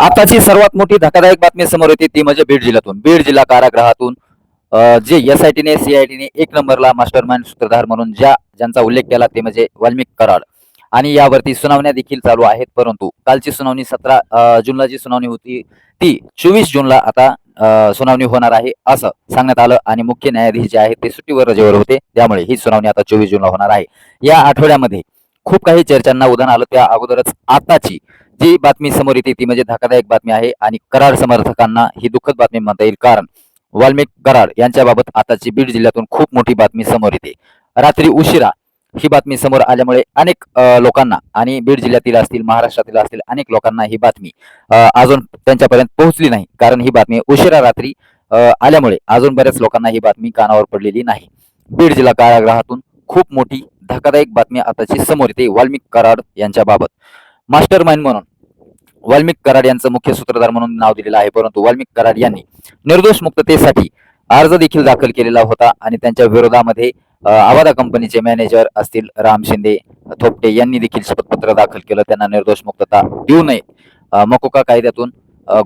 आताची सर्वात मोठी धक्कादायक बातमी समोर येते ती म्हणजे बीड जिल्ह्यातून. बीड जिल्हा कारागृहातून जे एस आय टीने सीआयटीने एक नंबरला मास्टर माइंड सूत्रधार म्हणून ज्या ज्यांचा उल्लेख केला ते म्हणजे वाल्मिक कराड. आणि यावरती सुनावण्या देखील चालू आहेत परंतु कालची सुनावणी सतरा जूनला जी सुनावणी होती ती चोवीस जूनला आता सुनावणी होणार आहे असं सांगण्यात आलं. आणि मुख्य न्यायाधीश जे आहेत ते सुट्टीवर रजेवर होते त्यामुळे ही सुनावणी आता चोवीस जूनला होणार आहे. या आठवड्यामध्ये खूप काही चर्चांना उदाहरण आलं त्या अगोदरच आताची जी बातमी समोर येते ती म्हणजे धक्कादायक बातमी आहे आणि कराड समर्थकांना ही दुःखद बातमी म्हणता येईल. कारण वाल्मिक कराड यांच्याबाबत आताची बीड जिल्ह्यातून खूप मोठी बातमी समोर येते. रात्री उशिरा ही बातमी समोर आल्यामुळे अनेक लोकांना आणि बीड जिल्ह्यातील असतील महाराष्ट्रातील असतील अनेक लोकांना ही बातमी अजून त्यांच्यापर्यंत पोहोचली नाही. कारण ही बातमी उशिरा रात्री आल्यामुळे अजून बऱ्याच लोकांना ही बातमी कानावर पडलेली नाही. बीड जिल्हा कारागृहातून खूप मोठी धक्कादायक बातमी आताची समोर येते वाल्मिक कराड यांच्याबाबत. मास्टर माइंड म्हणून. वाल्मिक कराड यांचं मुख्य सूत्रधार म्हणून नाव दिलेलं आहे परंतु वाल्मिक कराड यांनी निर्दोष मुक्ततेसाठी अर्ज देखील दाखल केलेला होता आणि त्यांच्या विरोधामध्ये आवादा कंपनीचे मॅनेजर असतील राम शिंदे थोपटे यांनी देखील शपथपत्र दाखल केलं. त्यांना निर्दोष मुक्तता देऊ नये. मकोका कायद्यातून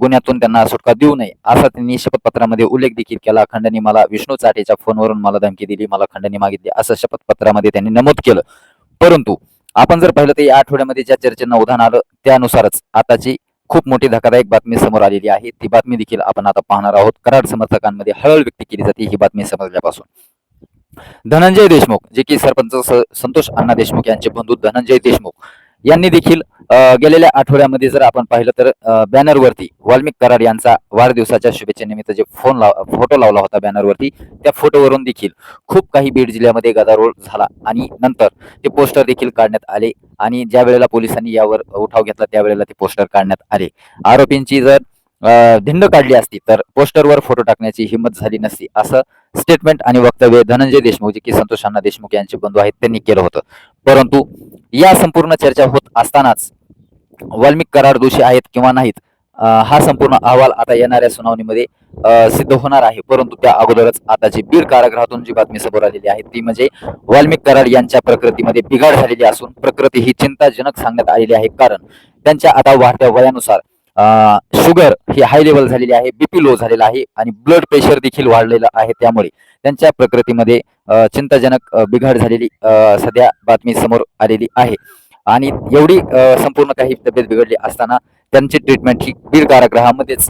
गुन्ह्यातून त्यांना सुटका देऊ नये असा त्यांनी शपथपत्रामध्ये उल्लेख देखील केला. खंडणी मला विष्णू चाटेच्या फोनवरून मला धमकी दिली मला खंडणी मागितली असं शपथपत्रामध्ये त्यांनी नमूद केलं. परंतु आपण जर पाहिलं तर या आठवड्यामध्ये ज्या चर्चेंना उधाण आलं त्यानुसारच आताची खूप मोठी धक्कादायक बातमी समोर आलेली आहे. ती बातमी देखील आपण आता पाहणार आहोत. कराड समर्थकांमध्ये हळहळ व्यक्त केली जाते ही बातमी समजल्यापासून. धनंजय देशमुख जे की सरपंच संतोष अण्णा देशमुख यांचे बंधू धनंजय देशमुख यांनी देखील गेलेल्या आठवड्यामध्ये जर आपण पाहिलं तर बॅनरवरती वाल्मिक कराड यांचा वाढदिवसाच्या शुभेच्छेनिमित्त जे फोन लाव फोटो लावला होता बॅनरवरती त्या फोटोवरून देखील खूप काही बीड जिल्ह्यामध्ये गदारोळ झाला. आणि नंतर ते पोस्टर देखील काढण्यात आले आणि ज्या वेळेला पोलिसांनी यावर उठाव घेतला त्यावेळेला ते पोस्टर काढण्यात आले. आरोपींची जर धिंड काढली असती तर पोस्टरवर फोटो टाकण्याची हिंमत झाली नसती असं स्टेटमेंट आणि वक्तव्य धनंजय देशमुख जे की संतोष अण्णा देशमुख यांचे बंधू आहेत त्यांनी केलं होतं. परंतु या संपूर्ण चर्चा होत असतानाच वाल्मिक करार दोषी आहेत किंवा नाहीत हा संपूर्ण अहवाल आता येणाऱ्या सुनावणीमध्ये सिद्ध होणार आहे. परंतु त्या अगोदरच आता जी बीड कारागृहातून जी बातमी समोर आलेली आहे ती म्हणजे वाल्मिक कराड यांच्या प्रकृतीमध्ये बिघाड झालेली असून प्रकृती ही चिंताजनक सांगण्यात आलेली आहे. कारण त्यांच्या आता वाढत्या वयानुसार शुगर ही हाय लेवल झालेली आहे बीपी लो झालेला आहे आणि ब्लड प्रेशर देखील वाढलेलं आहे. त्यामुळे त्यांच्या प्रकृतीमध्ये चिंताजनक बिघाड झालेली सध्या बातमी समोर आलेली आहे. आणि एवढी संपूर्ण काही तब्येत बिघडली असताना त्यांची ट्रीटमेंट ही बीड कारागृहामध्येच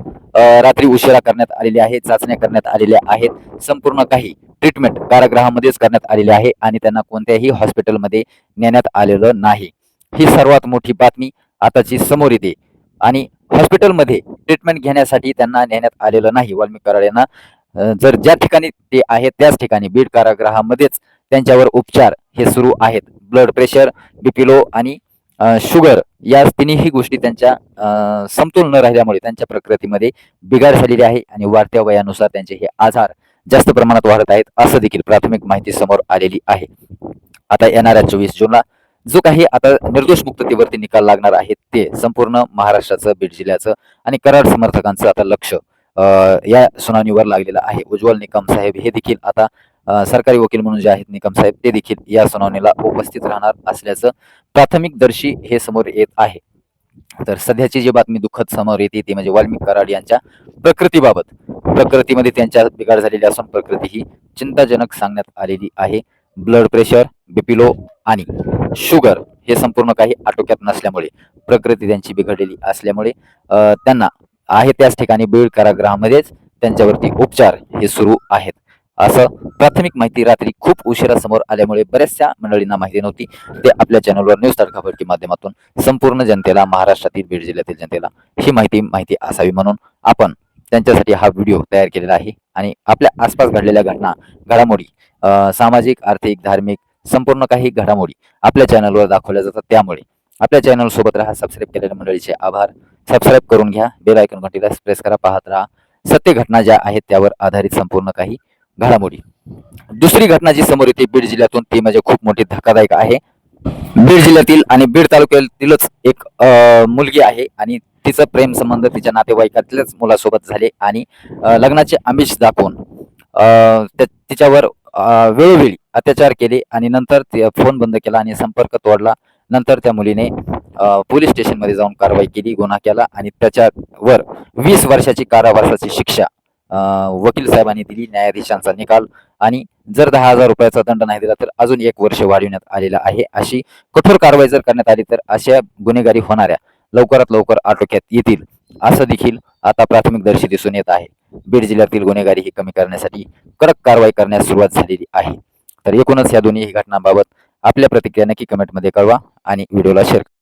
रात्री उशिरा करण्यात आलेली आहे चाचण्या करण्यात आलेल्या आहेत. संपूर्ण काही ट्रीटमेंट कारागृहामध्येच करण्यात आलेली आहे आणि त्यांना कोणत्याही हॉस्पिटलमध्ये नेण्यात आलेलं नाही. ही सर्वात मोठी बातमी आताची समोर येते. आणि हॉस्पिटलमध्ये ट्रीटमेंट घेण्यासाठी त्यांना नेण्यात आलेलं नाही वाल्मिक कराड यांना जर ज्या ठिकाणी ते आहेत त्याच ठिकाणी बीड कारागृहामध्येच त्यांच्यावर उपचार हे सुरू आहेत. ब्लड प्रेशर बीपी लो आणि शुगर या तिन्ही गोष्टी त्यांच्या समतोल न राहिल्यामुळे त्यांच्या प्रकृतीमध्ये बिघाड झालेली आहे आणि वाढत्या वयानुसार त्यांचे हे आजार जास्त प्रमाणात वाढत आहेत असं देखील प्राथमिक माहिती समोर आलेली आहे. आता येणाऱ्या चोवीस जूनला जो काही आता निर्दोष मुक्ततेवरती निकाल लागणार आहेत ते संपूर्ण महाराष्ट्राचं बीड जिल्ह्याचं आणि कराड समर्थकांचं आता लक्ष या सुनावणीवर लागलेलं आहे. उज्ज्वल निकम साहेब हे देखील आता सरकारी वकील म्हणून जे आहेत निकम साहेब ते देखील या सुनावणीला उपस्थित राहणार असल्याचं प्राथमिक दर्शी हे समोर येत आहे. तर सध्याची जी बातमी दुःखद समोर येते ती म्हणजे वाल्मिक कराड यांच्या प्रकृतीबाबत. प्रकृतीमध्ये त्यांच्या बिघाड झालेली असून प्रकृती ही चिंताजनक सांगण्यात आलेली आहे. ब्लड प्रेशर बिपिलो आणि शुगर हे संपूर्ण काही आटोक्यात नसल्यामुळे प्रकृती त्यांची बिघडलेली असल्यामुळे त्यांना आहे त्याच ठिकाणी बीड कारागृहामध्येच त्यांच्यावरती उपचार हे सुरू आहेत. असं प्राथमिक माहिती रात्री खूप उशिरा समोर आल्यामुळे बऱ्याचशा मंडळींना माहिती नव्हती. ते आपल्या चॅनलवर न्यूज तडकाफडकी माध्यमातून संपूर्ण जनतेला महाराष्ट्रातील बीड जिल्ह्यातील जनतेला ही माहिती माहिती असावी म्हणून आपण त्यांच्यासाठी हा व्हिडिओ तयार केलेला आहे. आणि आपल्या आसपास घडलेल्या घटना घडामोडी सामाजिक आर्थिक धार्मिक संपूर्ण काही घडामोडी आपल्या चॅनलवर दाखवल्या जातात. त्यामुळे आपल्या चॅनल सोबत राहा सबस्क्राईब केलेल्या मंडळीचे आभार. सबस्क्राईब करून घ्या. बेल आयकॉन घंटीला प्रेस करा. पाहत राहा. सत्य घटना ज्या आहेत त्यावर आधारित संपूर्ण काही. घडामोडी. दुसरी घटना जी समोर येते बीड जिल्ह्यातून ती म्हणजे खूप मोठी धक्कादायक आहे. बीड जिल्ह्यातील आणि बीड तालुक्यातीलच एक मुलगी आहे आणि तिचं प्रेम संबंध तिच्या नातेवाईकातल्याच मुलासोबत झाले आणि लग्नाचे आमिष दाखवून त्या- तिच्यावर वेळोवेळी अत्याचार केले आणि नंतर ते फोन बंद केला आणि संपर्क तोडला. नंतर त्या मुलीने पोलीस स्टेशनमध्ये जाऊन कारवाई केली गुन्हा केला आणि त्याच्यावर वीस वर्षाची कारावासाची शिक्षा वकील साहेबांनी दिली न्यायाधीशांचा निकाल. आणि जर दहा हजार रुपयाचा दंड नाही दिला तर अजून एक वर्ष वाढविण्यात आलेला आहे. अशी कठोर कारवाई जर करण्यात आली तर अशा गुन्हेगारी होणाऱ्या लवकरात लवकर आटोक्यात येतील असं देखील आता प्राथमिक दर्शी दिसून येत आहे. बीड जिल्ह्यातील गुन्हेगारी ही कमी करण्यासाठी कडक कारवाई करण्यास सुरुवात झालेली आहे. तर एकूणच या दोन्ही घटनांबाबत आपल्या प्रतिक्रिया नक्की कमेंटमध्ये कळवा आणि व्हिडिओला शेअर